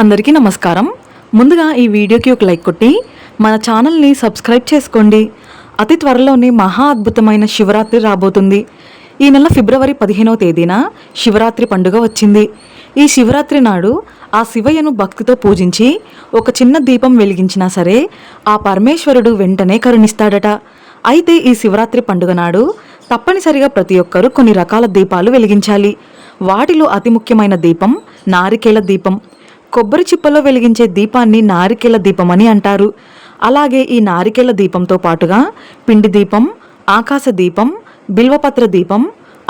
అందరికీ నమస్కారం. ముందుగా ఈ వీడియోకి ఒక లైక్ కొట్టి మన ఛానల్ని సబ్స్క్రైబ్ చేసుకోండి. అతి త్వరలోనే మహా అద్భుతమైన శివరాత్రి రాబోతుంది. ఈ నెల ఫిబ్రవరి పదిహేనవ తేదీన శివరాత్రి పండుగ వచ్చింది. ఈ శివరాత్రి నాడు ఆ శివయ్యను భక్తితో పూజించి ఒక చిన్న దీపం వెలిగించినా సరే ఆ పరమేశ్వరుడు వెంటనే కరుణిస్తాడట. అయితే ఈ శివరాత్రి పండుగ నాడు తప్పనిసరిగా ప్రతి ఒక్కరూ కొన్ని రకాల దీపాలు వెలిగించాలి. వాటిలో అతి ముఖ్యమైన దీపం నారికేల దీపం. కొబ్బరి చిప్పలో వెలిగించే దీపాన్ని నారికేల దీపం అని అంటారు. అలాగే ఈ నారికేల దీపంతో పాటుగా పిండి దీపం ఆకాశ దీపం బిల్వపత్ర దీపం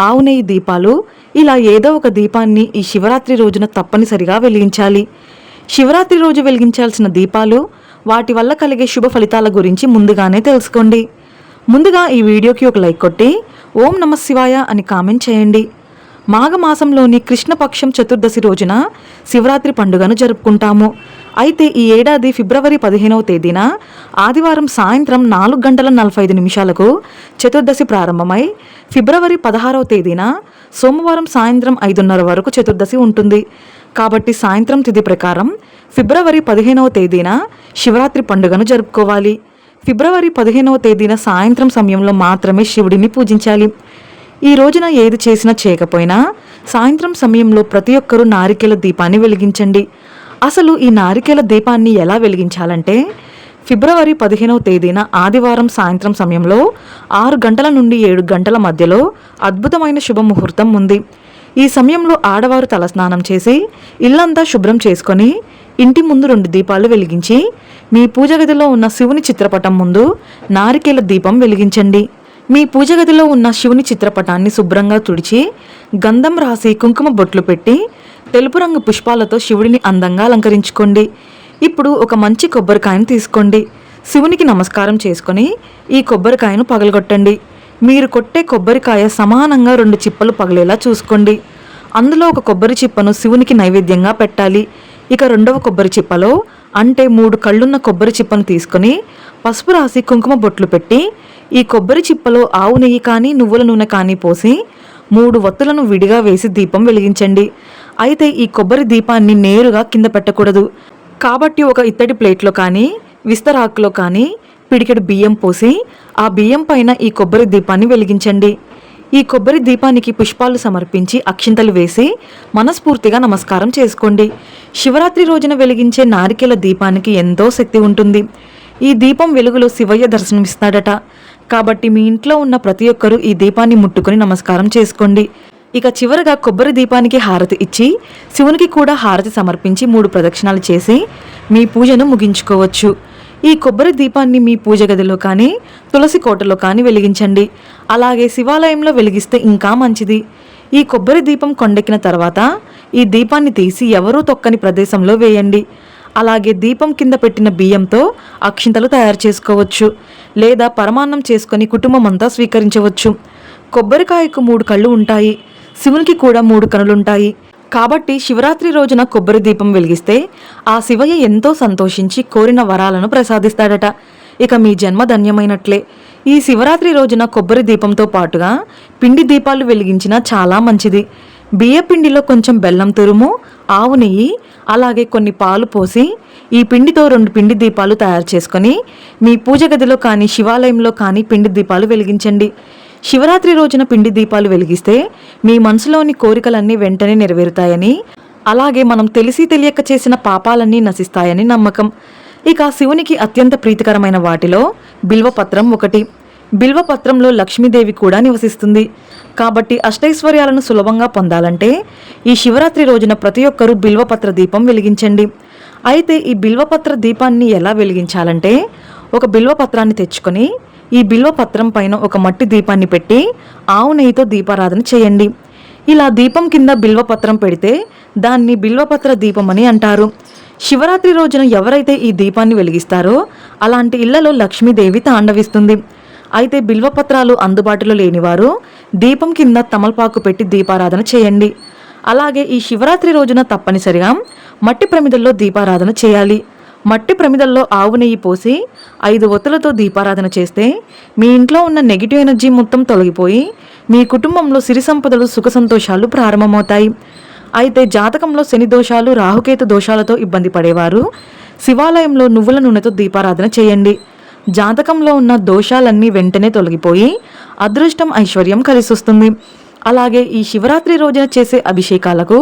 ఆవు నెయ్యి దీపాలు ఇలా ఏదో ఒక దీపాన్ని ఈ శివరాత్రి రోజున తప్పనిసరిగా వెలిగించాలి. శివరాత్రి రోజు వెలిగించాల్సిన దీపాలు వాటి వల్ల కలిగే శుభ ఫలితాల గురించి ముందుగానే తెలుసుకోండి. ముందుగా ఈ వీడియోకి ఒక లైక్ కొట్టి ఓం నమ శివాయ అని కామెంట్ చేయండి. మాఘమాసంలోని కృష్ణపక్షం చతుర్దశి రోజున శివరాత్రి పండుగను జరుపుకుంటాము. అయితే ఈ ఏడాది ఫిబ్రవరి పదిహేనవ తేదీన ఆదివారం సాయంత్రం నాలుగు గంటల నలభై ఐదు నిమిషాలకు చతుర్దశి ప్రారంభమై ఫిబ్రవరి పదహారవ తేదీన సోమవారం సాయంత్రం ఐదున్నర వరకు చతుర్దశి ఉంటుంది. కాబట్టి సాయంత్రం తిథి ప్రకారం ఫిబ్రవరి పదిహేనవ తేదీన శివరాత్రి పండుగను జరుపుకోవాలి. ఫిబ్రవరి పదిహేనవ తేదీన సాయంత్రం సమయంలో మాత్రమే శివుడిని పూజించాలి. ఈ రోజున ఏది చేసినా చేయకపోయినా సాయంత్రం సమయంలో ప్రతి ఒక్కరూ నారికేల దీపాన్ని వెలిగించండి. అసలు ఈ నారికేల దీపాన్ని ఎలా వెలిగించాలంటే ఫిబ్రవరి పదిహేనవ తేదీన ఆదివారం సాయంత్రం సమయంలో ఆరు గంటల నుండి ఏడు గంటల మధ్యలో అద్భుతమైన శుభముహూర్తం ఉంది. ఈ సమయంలో ఆడవారు తలస్నానం చేసి ఇల్లంతా శుభ్రం చేసుకొని ఇంటి ముందు రెండు దీపాలు వెలిగించి మీ పూజ గదిలో ఉన్న శివుని చిత్రపటం ముందు నారికేల దీపం వెలిగించండి. మీ పూజ గదిలో ఉన్న శివుని చిత్రపటాన్ని శుభ్రంగా తుడిచి గంధం రాసి కుంకుమ బొట్లు పెట్టి తెలుపు రంగు పుష్పాలతో శివుడిని అందంగా అలంకరించుకోండి. ఇప్పుడు ఒక మంచి కొబ్బరికాయను తీసుకోండి. శివునికి నమస్కారం చేసుకొని ఈ కొబ్బరికాయను పగలగొట్టండి. మీరు కొట్టే కొబ్బరికాయ సమానంగా రెండు చిప్పలు పగిలేలా చూసుకోండి. అందులో ఒక కొబ్బరి చిప్పను శివునికి నైవేద్యంగా పెట్టాలి. ఇక రెండవ కొబ్బరి చిప్పలో అంటే మూడు కళ్ళున్న కొబ్బరి చిప్పను తీసుకొని పసుపు రాసి కుంకుమ బొట్లు పెట్టి ఈ కొబ్బరి చిప్పలో ఆవు నెయ్యి కానీ నువ్వుల నూనె కానీ పోసి మూడు వత్తులను విడిగా వేసి దీపం వెలిగించండి. అయితే ఈ కొబ్బరి దీపాన్ని నేరుగా కింద పెట్టకూడదు. కాబట్టి ఒక ఇత్తడి ప్లేట్లో కానీ విస్తరాకులో కానీ పిడికెడు బియ్యం పోసి ఆ బియ్యం పైన ఈ కొబ్బరి దీపాన్ని వెలిగించండి. ఈ కొబ్బరి దీపానికి పుష్పాలు సమర్పించి అక్షింతలు వేసి మనస్ఫూర్తిగా నమస్కారం చేసుకోండి. శివరాత్రి రోజున వెలిగించే నారికేల దీపానికి ఎంతో శక్తి ఉంటుంది. ఈ దీపం వెలుగులో శివయ్య దర్శనమిస్తాడట. కాబట్టి మీ ఇంట్లో ఉన్న ప్రతి ఒక్కరూ ఈ దీపాన్ని ముట్టుకొని నమస్కారం చేసుకోండి. ఇక చివరగా కొబ్బరి దీపానికి హారతి ఇచ్చి శివునికి కూడా హారతి సమర్పించి మూడు ప్రదక్షిణాలు చేసి మీ పూజను ముగించుకోవచ్చు. ఈ కొబ్బరి దీపాన్ని మీ పూజ గదిలో కానీ తులసి కోటలో కానీ వెలిగించండి. అలాగే శివాలయంలో వెలిగిస్తే ఇంకా మంచిది. ఈ కొబ్బరి దీపం కొండెక్కిన తర్వాత ఈ దీపాన్ని తీసి ఎవరూ తొక్కని ప్రదేశంలో వేయండి. అలాగే దీపం కింద పెట్టిన బియ్యంతో అక్షింతలు తయారు చేసుకోవచ్చు. లేదా పరమాన్నం చేసుకొని కుటుంబం అంతా స్వీకరించవచ్చు. కొబ్బరికాయకు మూడు కళ్ళు ఉంటాయి. శివునికి కూడా మూడు కనులుంటాయి కాబట్టి శివరాత్రి రోజున కొబ్బరి దీపం వెలిగిస్తే ఆ శివయ్య ఎంతో సంతోషించి కోరిన వరాలను ప్రసాదిస్తాడట. ఇక మీ జన్మ ధన్యమైనట్లే. ఈ శివరాత్రి రోజున కొబ్బరి దీపంతో పాటుగా పిండి దీపాలు వెలిగించినా చాలా మంచిది. బియ్య పిండిలో కొంచెం బెల్లం తురుము ఆవు నెయ్యి అలాగే కొన్ని పాలు పోసి ఈ పిండితో రెండు పిండి దీపాలు తయారు చేసుకొని మీ పూజ గదిలో కానీ శివాలయంలో కానీ పిండి దీపాలు వెలిగించండి. శివరాత్రి రోజున పిండి దీపాలు వెలిగిస్తే మీ మనసులోని కోరికలన్నీ వెంటనే నెరవేరుతాయని అలాగే మనం తెలిసి తెలియక చేసిన పాపాలన్నీ నశిస్తాయని నమ్మకం. ఇక శివునికి అత్యంత ప్రీతికరమైన వాటిలో బిల్వపత్రం ఒకటి. బిల్వపత్రంలో లక్ష్మీదేవి కూడా నివసిస్తుంది. కాబట్టి అష్టైశ్వర్యాలను సులభంగా పొందాలంటే ఈ శివరాత్రి రోజున ప్రతి ఒక్కరూ బిల్వపత్ర దీపం వెలిగించండి. అయితే ఈ బిల్వపత్ర దీపాన్ని ఎలా వెలిగించాలంటే ఒక బిల్వపత్రాన్ని తెచ్చుకొని ఈ బిల్వపత్రం పైన ఒక మట్టి దీపాన్ని పెట్టి ఆవు నెయ్యితో దీపారాధన చేయండి. ఇలా దీపం కింద బిల్వపత్రం పెడితే దాన్ని బిల్వపత్ర దీపం అని అంటారు. శివరాత్రి రోజున ఎవరైతే ఈ దీపాన్ని వెలిగిస్తారో అలాంటి ఇళ్ళలో లక్ష్మీదేవి తాండవిస్తుంది. అయితే బిల్వపత్రాలు అందుబాటులో లేనివారు దీపం కింద తమలపాకు పెట్టి దీపారాధన చేయండి. అలాగే ఈ శివరాత్రి రోజున తప్పనిసరిగా మట్టి ప్రమిదల్లో దీపారాధన చేయాలి. మట్టి ప్రమిదల్లో ఆవు నెయ్యి పోసి ఐదు ఒత్తులతో దీపారాధన చేస్తే మీ ఇంట్లో ఉన్న నెగిటివ్ ఎనర్జీ మొత్తం తొలగిపోయి మీ కుటుంబంలో సిరి సంపదలు సుఖ సంతోషాలు ప్రారంభమవుతాయి. అయితే జాతకంలో శని దోషాలు రాహుకేతు దోషాలతో ఇబ్బంది పడేవారు శివాలయంలో నువ్వుల నూనెతో దీపారాధన చేయండి. జాతకంలో ఉన్న దోషాలన్నీ వెంటనే తొలగిపోయి అదృష్టం ఐశ్వర్యం కలిసొస్తుంది. అలాగే ఈ శివరాత్రి రోజున చేసే అభిషేకాలకు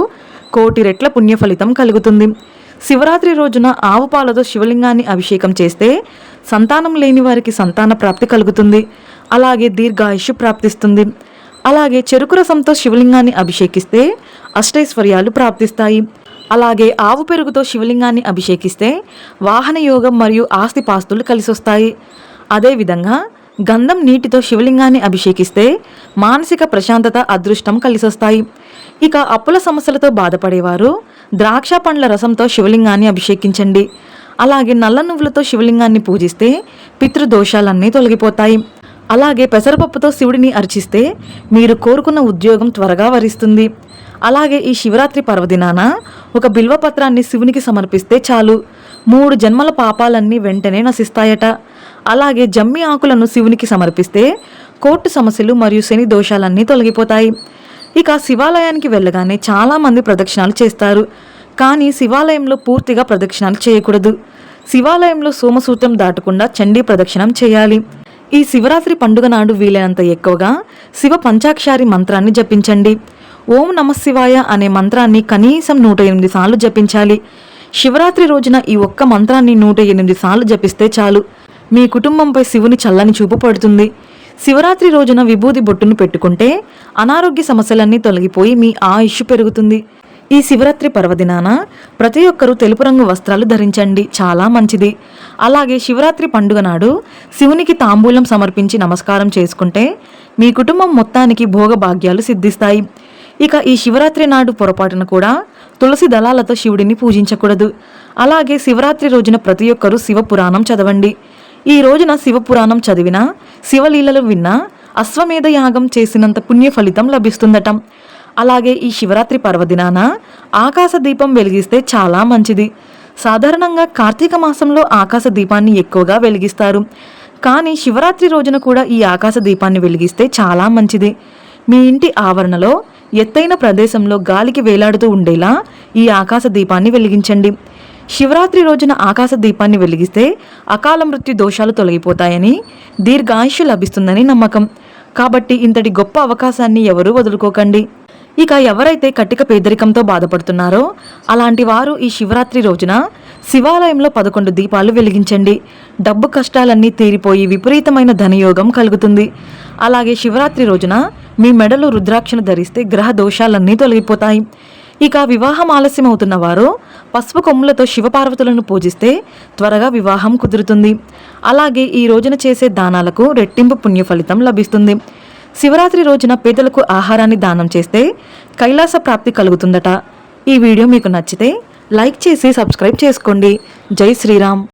కోటి రెట్ల పుణ్య ఫలితం కలుగుతుంది. శివరాత్రి రోజున ఆవు పాలతో శివలింగాన్ని అభిషేకం చేస్తే సంతానం లేని వారికి సంతాన ప్రాప్తి కలుగుతుంది. అలాగే దీర్ఘాయుషు ప్రాప్తిస్తుంది. అలాగే చెరుకు రసంతో శివలింగాన్ని అభిషేకిస్తే అష్టైశ్వర్యాలు ప్రాప్తిస్తాయి. అలాగే ఆవు పెరుగుతో శివలింగాన్ని అభిషేకిస్తే వాహన యోగం మరియు ఆస్తిపాస్తులు కలిసొస్తాయి. అదేవిధంగా గంధం నీటితో శివలింగాన్ని అభిషేకిస్తే మానసిక ప్రశాంతత అదృష్టం కలిసొస్తాయి. ఇక అప్పుల సమస్యలతో బాధపడేవారు ద్రాక్ష పండ్ల రసంతో శివలింగాన్ని అభిషేకించండి. అలాగే నల్ల నువ్వులతో శివలింగాన్ని పూజిస్తే పితృదోషాలన్నీ తొలగిపోతాయి. అలాగే పెసరపప్పుతో శివుడిని అర్చిస్తే మీరు కోరుకున్న ఉద్యోగం త్వరగా వరిస్తుంది. అలాగే ఈ శివరాత్రి పర్వదినాన ఒక బిల్వపత్రాన్ని శివునికి సమర్పిస్తే చాలు. మూడు జన్మల పాపాలన్నీ వెంటనే నశిస్తాయట. అలాగే జమ్మి ఆకులను శివునికి సమర్పిస్తే కోర్టు సమస్యలు మరియు శని దోషాలన్నీ తొలగిపోతాయి. ఇక శివాలయానికి వెళ్ళగానే చాలామంది ప్రదక్షిణాలు చేస్తారు. కానీ శివాలయంలో పూర్తిగా ప్రదక్షిణాలు చేయకూడదు. శివాలయంలో సోమసూత్రం దాటకుండా చండీ ప్రదక్షిణం చేయాలి. ఈ శివరాత్రి పండుగ నాడు వీలైనంత ఎక్కువగా శివ పంచాక్షారి మంత్రాన్ని జపించండి. ఓం నమ శివాయ అనే మంత్రాన్ని కనీసం నూట ఎనిమిది సార్లు జపించాలి. శివరాత్రి రోజున ఈ ఒక్క మంత్రాన్ని నూట ఎనిమిది సార్లు జపిస్తే చాలు. మీ కుటుంబంపై శివుని చల్లని చూపు పడుతుంది. శివరాత్రి రోజున విభూది బొట్టును పెట్టుకుంటే అనారోగ్య సమస్యలన్నీ తొలగిపోయి మీ ఆయుష్ పెరుగుతుంది. ఈ శివరాత్రి పర్వదినాన ప్రతి ఒక్కరూ తెలుపు రంగు వస్త్రాలు ధరించండి. చాలా మంచిది. అలాగే శివరాత్రి పండుగ నాడు శివునికి తాంబూలం సమర్పించి నమస్కారం చేసుకుంటే మీ కుటుంబం మొత్తానికి భోగభాగ్యాలు సిద్ధిస్తాయి. ఇక ఈ శివరాత్రి నాడు పొరపాటున కూడా తులసి దళాలతో శివుడిని పూజించకూడదు. అలాగే శివరాత్రి రోజున ప్రతి ఒక్కరూ శివ పురాణం చదవండి. ఈ రోజున శివపురాణం చదివినా శివలీలలు విన్నా అశ్వమేధ యాగం చేసినంత పుణ్య ఫలితం లభిస్తుందట. అలాగే ఈ శివరాత్రి పర్వదినాన ఆకాశ దీపం వెలిగిస్తే చాలా మంచిది. సాధారణంగా కార్తీక మాసంలో ఆకాశ దీపాన్ని ఎక్కువగా వెలిగిస్తారు. కానీ శివరాత్రి రోజున కూడా ఈ ఆకాశ దీపాన్ని వెలిగిస్తే చాలా మంచిది. మీ ఇంటి ఆవరణలో ఎత్తైన ప్రదేశంలో గాలికి వేలాడుతూ ఉండేలా ఈ ఆకాశ దీపాన్ని వెలిగించండి. శివరాత్రి రోజున ఆకాశ దీపాన్ని వెలిగిస్తే అకాల మృత్యు దోషాలు తొలగిపోతాయని దీర్ఘాయుషు లభిస్తుందని నమ్మకం. కాబట్టి ఇంతటి గొప్ప అవకాశాన్ని ఎవరూ వదులుకోకండి. ఇక ఎవరైతే కట్టిక పేదరికంతో బాధపడుతున్నారో అలాంటి వారు ఈ శివరాత్రి రోజున శివాలయంలో పదకొండు దీపాలు వెలిగించండి. డబ్బు కష్టాలన్నీ తీరిపోయి విపరీతమైన ధనయోగం కలుగుతుంది. అలాగే శివరాత్రి రోజున మీ మెడలో రుద్రాక్షను ధరిస్తే గ్రహ దోషాలన్నీ తొలగిపోతాయి. ఇక వివాహం ఆలస్యమవుతున్న వారు పసుపు కొమ్ములతో శివపార్వతులను పూజిస్తే త్వరగా వివాహం కుదురుతుంది. అలాగే ఈ రోజున చేసే దానాలకు రెట్టింపు పుణ్య ఫలితం లభిస్తుంది. శివరాత్రి రోజున పేదలకు ఆహారాన్ని దానం చేస్తే కైలాస ప్రాప్తి కలుగుతుందట. ఈ వీడియో మీకు నచ్చితే లైక్ చేసి సబ్స్క్రైబ్ చేసుకోండి. జై శ్రీరామ్.